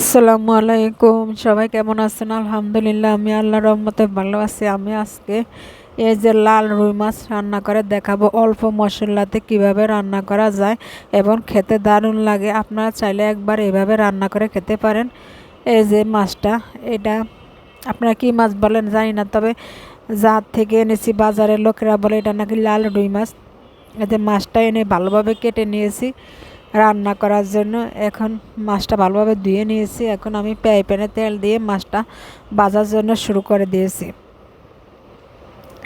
আসসালামু আলাইকুম। সবাই কেমন আছেন? আলহামদুলিল্লাহ, আমি আল্লাহ রহমতে ভালো আছি। আমি আজকে এই যে লাল রুই মাছ রান্না করে দেখাবো, অল্প মশলাতে কীভাবে রান্না করা যায় এবং খেতে দারুণ লাগে। আপনারা চাইলে একবার এভাবে রান্না করে খেতে পারেন। এই যে মাছটা, এটা আপনারা কি মাছ বলেন জানি না, তবে জাত থেকে এনেছি, বাজারের লোকেরা বলে এটা নাকি লাল রুই মাছ। এতে মাছটা এনে ভালোভাবে কেটে নিয়েছি। রান্না করার জন্য। এখন মাছটা ভালোভাবে ধুয়ে নিয়েছি। এখন আমি প্যাই প্যানে তেল দিয়ে মাছটা বাজার জন্য শুরু করে দিয়েছি।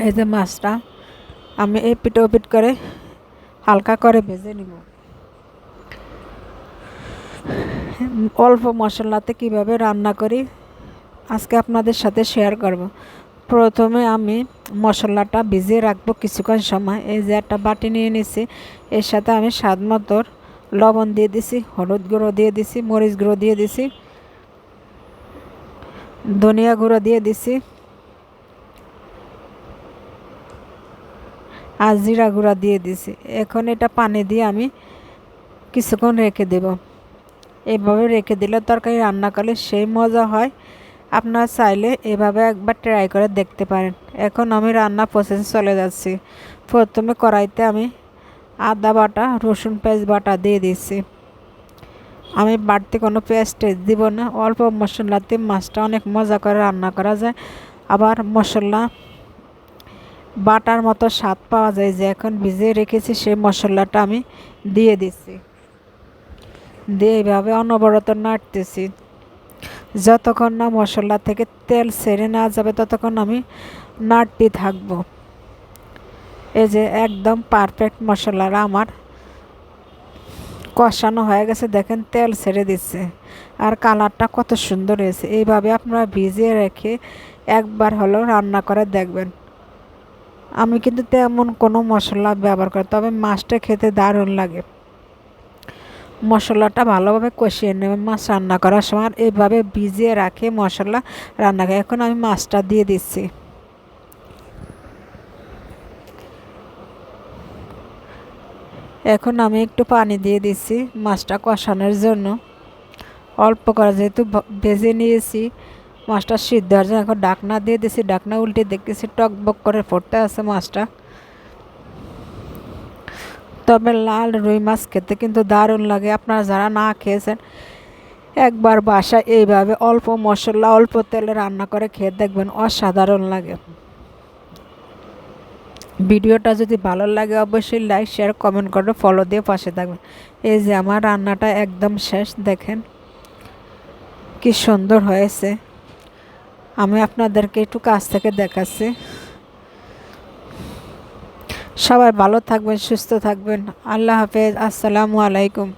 এই যে মাছটা আমি এই পিটো পিট করে হালকা করে ভেজে নিব। অল্প মশলাতে কীভাবে রান্না করি আজকে আপনাদের সাথে শেয়ার করব। প্রথমে আমি মশলাটা ভিজিয়ে রাখব কিছুক্ষণ সময়। এই যে একটা বাটি নিয়ে নিছি। এর সাথে আমি স্বাদ মতোর লবণ দিয়ে দিছি, হলুদ গুঁড়ো দিয়ে দিছি, মরিচ গুঁড়ো দিয়ে দিছি, ধনিয়া গুঁড়ো দিয়ে দিছি, আর জিরা গুঁড়া দিয়ে দিছি। এখন এটা পানি দিয়ে আমি কিছুক্ষণ রেখে দেব। এভাবে রেখে দিলে তরকারি রান্না করলে সেই মজা হয়। আপনারা চাইলে এভাবে একবার ট্রাই করে দেখতে পারেন। এখন আমি রান্না প্রসেস চলে যাচ্ছি। প্রথমে কড়াইতে আমি আদা বাটা, রসুন পেঁয়াজ বাটা দিয়ে দিচ্ছি আমি বাড়তি কোনো পেঁয়াজ টেস্ট দিব না, অল্প মশলাতে মাছটা অনেক মজা করে রান্না করা যায়। আবার মশলা, বাটার মতো স্বাদ পাওয়া যায় যে এখন ভিজিয়ে রেখেছি, সেই মশলাটা আমি দিয়ে দিচ্ছি দিয়ে এইভাবে অনবরত নাড়তেছি। যতক্ষণ না মশলা থেকে তেল সেরে না যাবে, ততক্ষণ আমি নাড়তে থাকব। এই যে একদম পারফেক্ট মশলার আমার কষানো হয়ে গেছে, দেখেন তেল ছেড়ে দিচ্ছে। আর কালারটা কত সুন্দর হয়েছে। এইভাবে আপনারা ভিজিয়ে রেখে একবার হলেও রান্না করে দেখবেন। আমি কিন্তু তেমন কোনো মশলা ব্যবহার করি তবে মাছটা খেতে দারুণ লাগে। মশলাটা ভালোভাবে কষিয়ে নেবে মাছ রান্না করার সময়। এইভাবে ভিজিয়ে রাখে মশলা রান্না করে এখন আমি মাছটা দিয়ে দিচ্ছি। এখন আমি একটু পানি দিয়ে দিচ্ছি মাছটা কষানোর জন্য। অল্প করে যেহেতু ভেজে নিয়েছি, মাছটা সিদ্ধ হওয়ার জন্য এখন ডাকনা দিয়ে দিয়েছি ডাকনা উল্টে দেখতেছি টকবক করে পড়তে আছে মাছটা। তবে লাল রুই মাছ খেতে কিন্তু দারুণ লাগে। আপনারা যারা না খেয়েছেন, একবার বাসায় এইভাবে অল্প মশলা, অল্প তেলে রান্না করে খেয়ে দেখবেন অসাধারণ লাগে। ভিডিওটা যদি ভালো লাগে, অবশ্যই লাইক শেয়ার কমেন্ট করে ফলো দিয়ে পাশে থাকবেন। এই যে আমার রান্নাটা একদম শেষ, দেখেন কি সুন্দর হয়েছে। আমি আপনাদেরকে একটু কাছ থেকে দেখাচ্ছি। সবাই ভালো থাকবেন, সুস্থ থাকবেন। আল্লাহ হাফেজ, আসসালামু আলাইকুম।